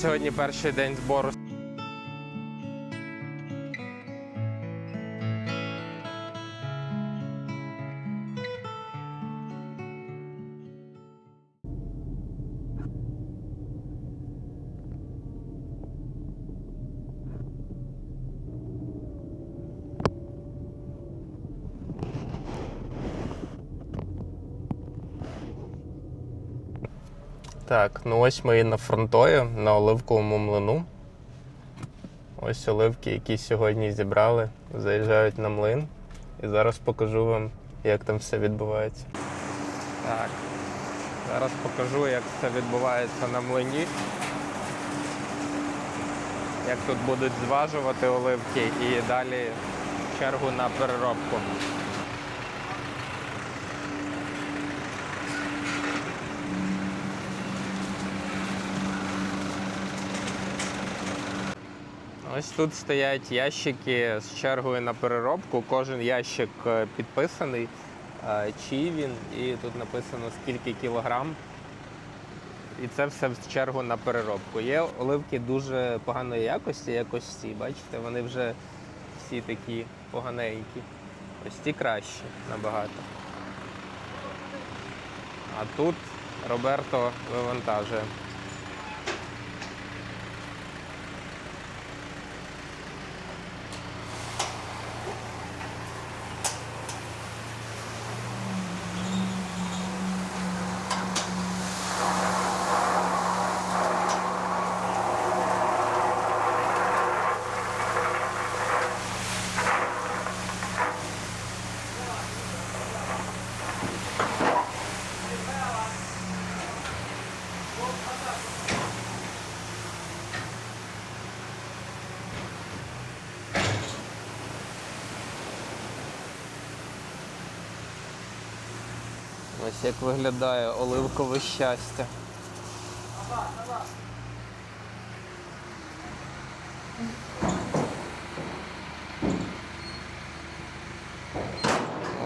Сьогодні перший день збору. Так, ну ось ми і на фронтою, на оливковому млину. Ось оливки, які сьогодні зібрали, заїжджають на млин. І зараз покажу вам, як там все відбувається. Так, зараз покажу, як все відбувається на млині. Як тут будуть зважувати оливки і далі чергу на переробку. Ось тут стоять ящики з чергою на переробку. Кожен ящик е, підписаний, е, чий він, і тут написано скільки кілограм. І це все в чергу на переробку. Є оливки дуже поганої якості, як ось ці. Бачите, вони вже всі такі поганенькі. Ось ці кращі набагато. А тут Роберто вивантажує. Ось як виглядає оливкове щастя.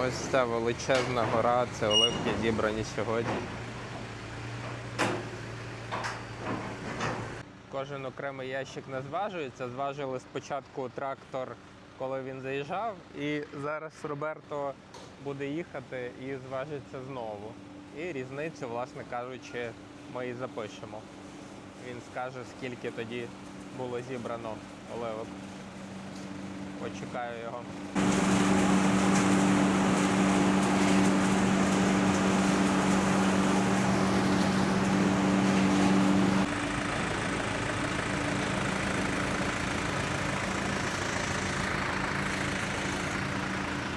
Ось ця величезна гора, це оливки зібрані сьогодні. Кожен окремий ящик не зважується. Зважили спочатку трактор, коли він заїжджав, і зараз Роберто буде їхати і зважиться знову. І різницю, власне кажучи, ми і запишемо. Він скаже, скільки тоді було зібрано оливок. Почекаю його.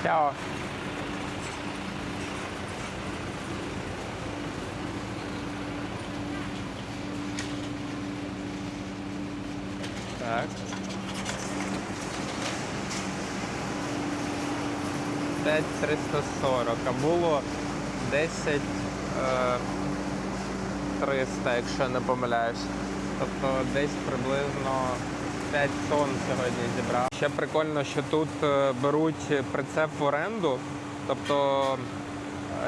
Чао. Так. 5340, а було 10 е, 300, якщо я не помиляюсь. Тобто десь приблизно 5 тонн сьогодні зібрав. Ще прикольно, що тут е, беруть прицеп в оренду. Тобто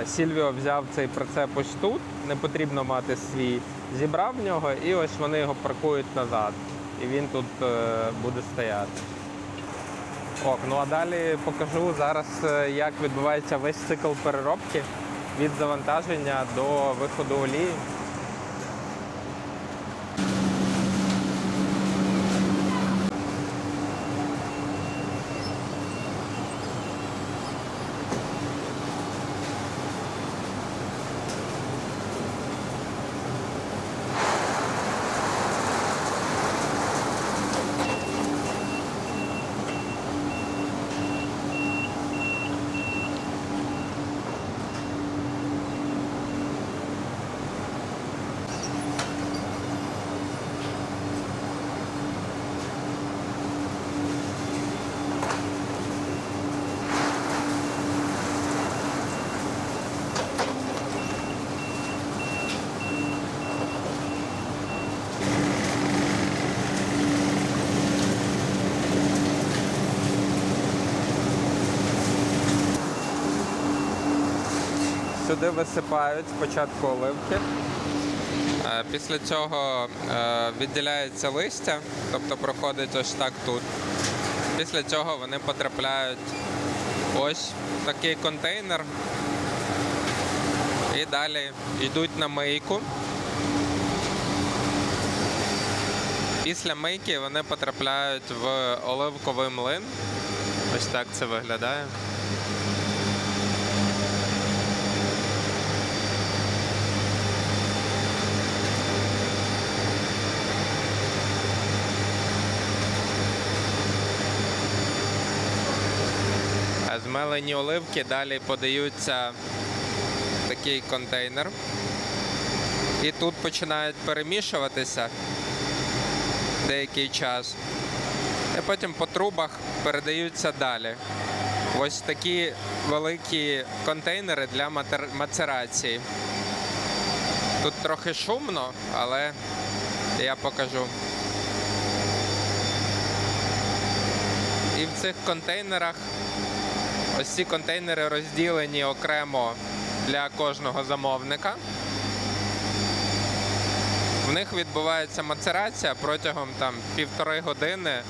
е, Сільвіо взяв цей прицеп ось тут, не потрібно мати свій, зібрав в нього і ось вони його паркують назад. І він тут е, буде стояти. Ок, ну а далі покажу зараз, е, як відбувається весь цикл переробки від завантаження до виходу олії. Сюди висипають спочатку оливки. Е, Після цього е, відділяється листя, тобто проходить ось так тут. Після цього вони потрапляють ось в такий контейнер і далі йдуть на мийку. Після мийки вони потрапляють в оливковий млин. Ось так це виглядає. А Змелені оливки далі подаються в такий контейнер. І тут починають перемішуватися деякий час. І потім по трубах передаються далі. Ось такі великі контейнери для мацерації. Тут трохи шумно, але я покажу. І в цих контейнерах ось ці контейнери розділені окремо для кожного замовника. В них відбувається мацерація протягом там півтори години.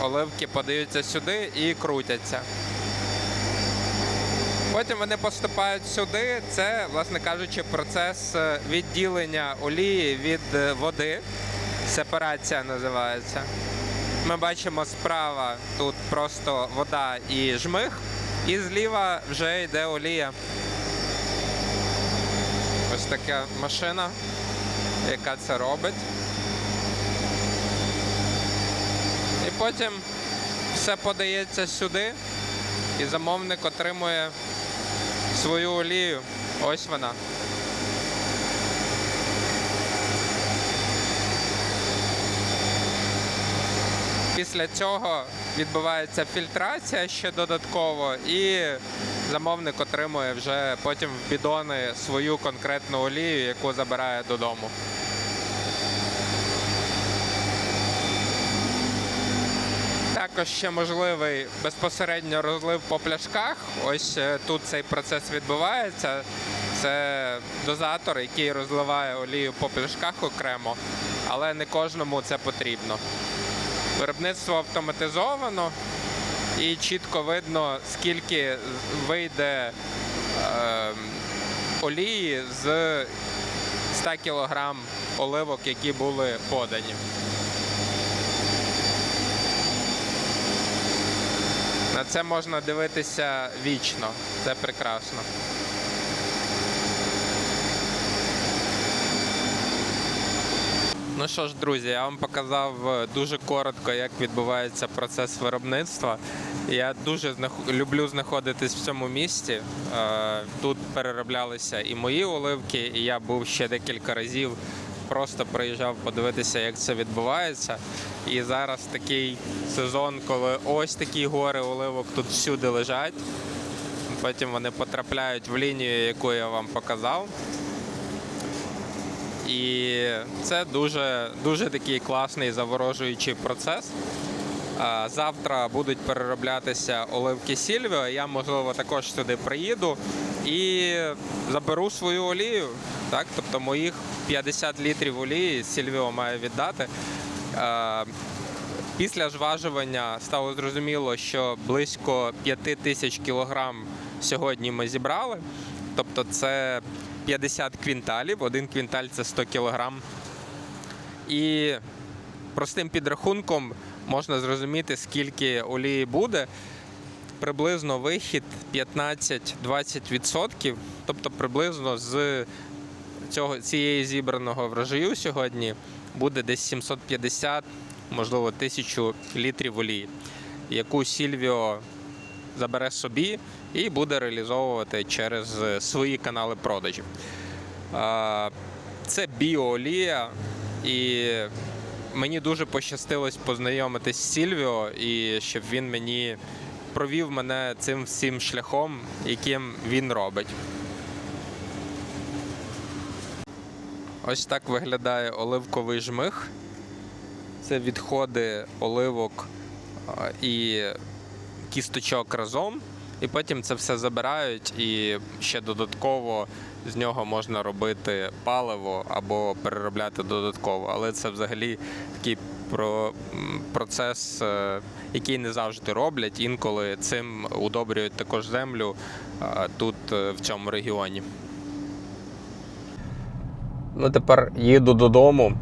Оливки подаються сюди і крутяться. Потім вони поступають сюди. Це, власне кажучи, процес е, відділення олії від е, води. Сепарація називається. Ми бачимо справа тут просто вода і жмих, і зліва вже йде олія. Ось така машина, яка це робить. І потім все подається сюди, і замовник отримує свою олію. Ось вона. Після цього відбувається фільтрація ще додатково, і замовник отримує вже потім в бідони свою конкретну олію, яку забирає додому. Також ще можливий безпосередньо розлив по пляшках. Ось е, тут цей процес відбувається. Це дозатор, який розливає олію по пляшках окремо, але не кожному це потрібно. Виробництво автоматизовано і чітко видно, скільки вийде е, олії з 100 кг оливок, які були подані. На це можна дивитися вічно. Це прекрасно. Ну що ж, друзі, я вам показав е, дуже коротко, як відбувається процес виробництва. Я дуже люблю знаходитись в цьому місті. Е, Тут перероблялися і мої оливки, і я був ще декілька разів. Просто приїжджав подивитися, як це відбувається. І зараз такий сезон, коли ось такі гори оливок тут всюди лежать. Потім вони потрапляють в лінію, яку я вам показав. І це дуже, дуже такий класний заворожуючий процес. Завтра будуть перероблятися оливки Сільвіо. Я, можливо, також сюди приїду і заберу свою олію. Так? Тобто моїх 50 літрів олії Сільвіо має віддати. Після зважування стало зрозуміло, що близько 5 тисяч кілограм сьогодні ми зібрали. Тобто це 50 квінталів, один квінталь це 100 кілограм. І простим підрахунком можна зрозуміти, скільки олії буде. Приблизно вихід 15-20%, тобто приблизно з цього, цієї зібраного врожаю сьогодні буде десь 750, можливо, 1000 літрів олії, яку Сільвіо забере собі і буде реалізовувати через е, свої канали продажів. Це біоолія, і мені дуже пощастилось познайомитись з Сільвіо, і щоб він мені провів мене цим всім шляхом, яким він робить. Ось так виглядає оливковий жмих. Це відходи оливок і кісточок разом. І потім це все забирають і ще додатково з нього можна робити паливо або переробляти додатково. Але це взагалі такий про, процес, е, який не завжди роблять. Інколи цим удобрюють також землю е, тут е, в цьому регіоні. Ну, тепер їду додому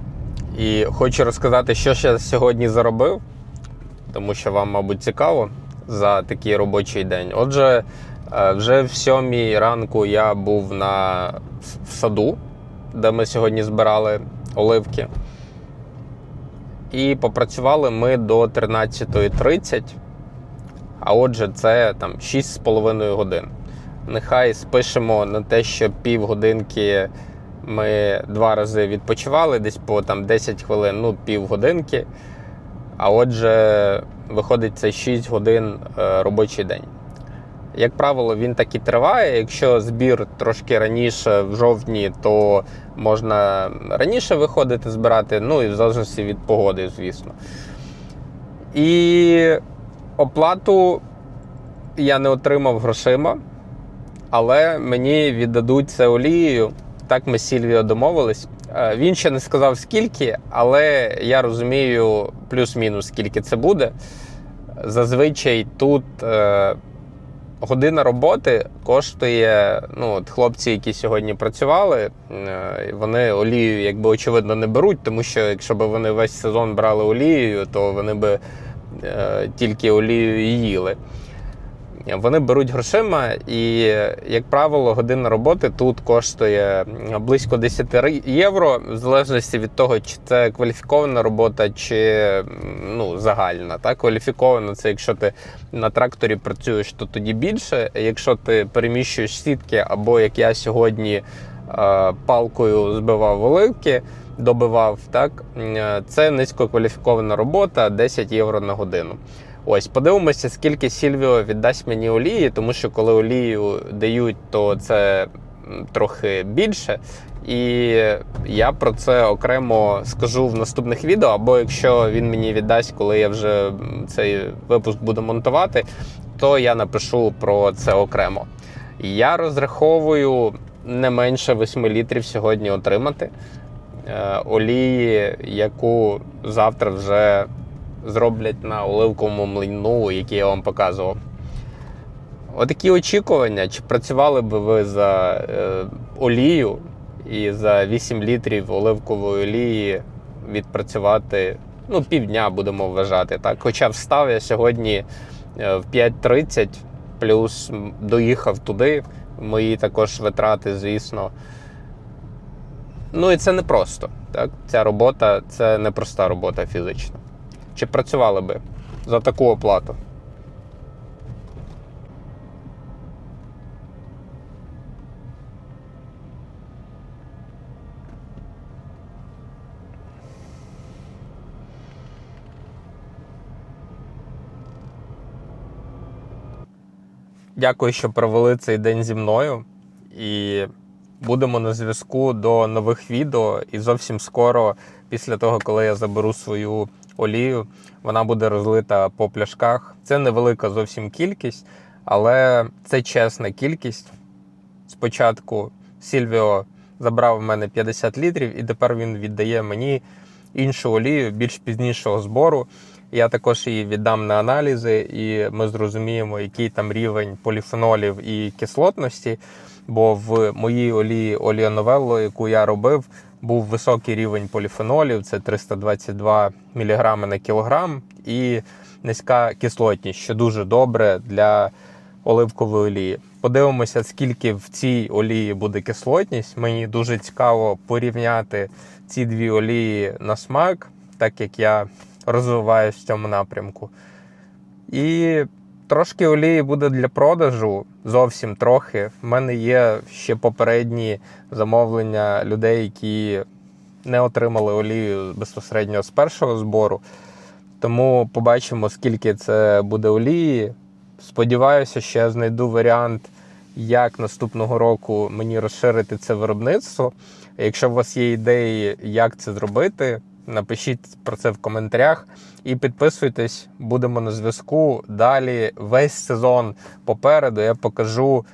і хочу розказати, що ще сьогодні заробив, тому що вам, мабуть, цікаво за такий робочий день. Отже, е, вже в сьомій ранку я був на саду, де ми сьогодні збирали оливки. І попрацювали ми до 13.30. А отже, це там 6,5 годин. Нехай спишемо на те, що півгодинки ми два рази відпочивали, десь по там 10 хвилин, ну півгодинки. А отже, виходить це 6 годин е, робочий день. Як правило, він так і триває. Якщо збір трошки раніше, в жовтні, то можна раніше виходити збирати, ну і в залежності від погоди, звісно. І оплату я не отримав грошима, але мені віддадуть це олією. Так ми з Сільвіо домовились. Е, Він ще не сказав скільки, але я розумію плюс-мінус, скільки це буде. Зазвичай тут е, година роботи коштує. Ну, от хлопці, які сьогодні працювали, е, вони олію, якби очевидно, не беруть, тому що якщо б вони весь сезон брали олією, то вони би е, тільки олією і їли. Вони беруть грошима, і, як правило, година роботи тут коштує близько 10 євро, в залежності від того, чи це кваліфікована робота, чи ну, загальна. Так? Кваліфікована це якщо ти на тракторі працюєш, то тоді більше. Якщо ти переміщуєш сітки, або як я сьогодні е, палкою збивав оливки, добивав, так? е, це низькокваліфікована робота 10 євро на годину. Ось, подивимося, скільки Сільвіо віддасть мені олії, тому що коли олію дають, то це трохи більше. І я про це окремо скажу в наступних відео, або якщо він мені віддасть, коли я вже цей випуск буду монтувати, то я напишу про це окремо. Я розраховую не менше 8 літрів сьогодні отримати е, олії, яку завтра вже зроблять на оливковому млину, який я вам показував. Отакі очікування, чи працювали би ви за е, олію і за 8 літрів оливкової олії відпрацювати ну, півдня, будемо вважати. Так? Хоча встав я сьогодні е, в 5.30, плюс доїхав туди. Мої також витрати, звісно. Ну і це непросто. Ця робота це непроста робота фізична. Чи працювали би за таку оплату? Дякую, що провели цей день зі мною. І будемо на зв'язку до нових відео. І зовсім скоро, після того, коли я заберу свою олію, вона буде розлита по пляшках. Це невелика зовсім кількість, але це чесна кількість. Спочатку Сільвіо забрав в мене 50 літрів, і тепер він віддає мені іншу олію більш пізнішого збору. Я також її віддам на аналізи, і ми зрозуміємо, який там рівень поліфенолів і кислотності. Бо в моїй олії оліоновелло, яку я робив, був високий рівень поліфенолів, це 322 мг на кілограм, і низька кислотність, що дуже добре для оливкової олії. Подивимося, скільки в цій олії буде кислотність. Мені дуже цікаво порівняти ці дві олії на смак, так як я розвиваюся в цьому напрямку. І трошки олії буде для продажу, зовсім трохи. В мене є ще попередні замовлення людей, які не отримали олію безпосередньо з першого збору. Тому побачимо, скільки це буде олії. Сподіваюся, що я знайду варіант, як наступного року мені розширити це виробництво. Якщо у вас є ідеї, як це зробити, напишіть про це в коментарях і підписуйтесь, будемо на зв'язку. Далі весь сезон попереду я покажу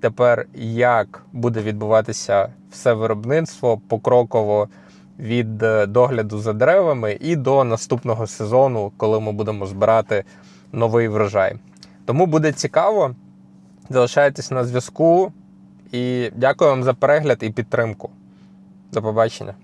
тепер, як буде відбуватися все виробництво покроково від е, догляду за деревами і до наступного сезону, коли ми будемо збирати новий врожай. Тому буде цікаво. Залишайтесь на зв'язку і дякую вам за перегляд і підтримку. До побачення.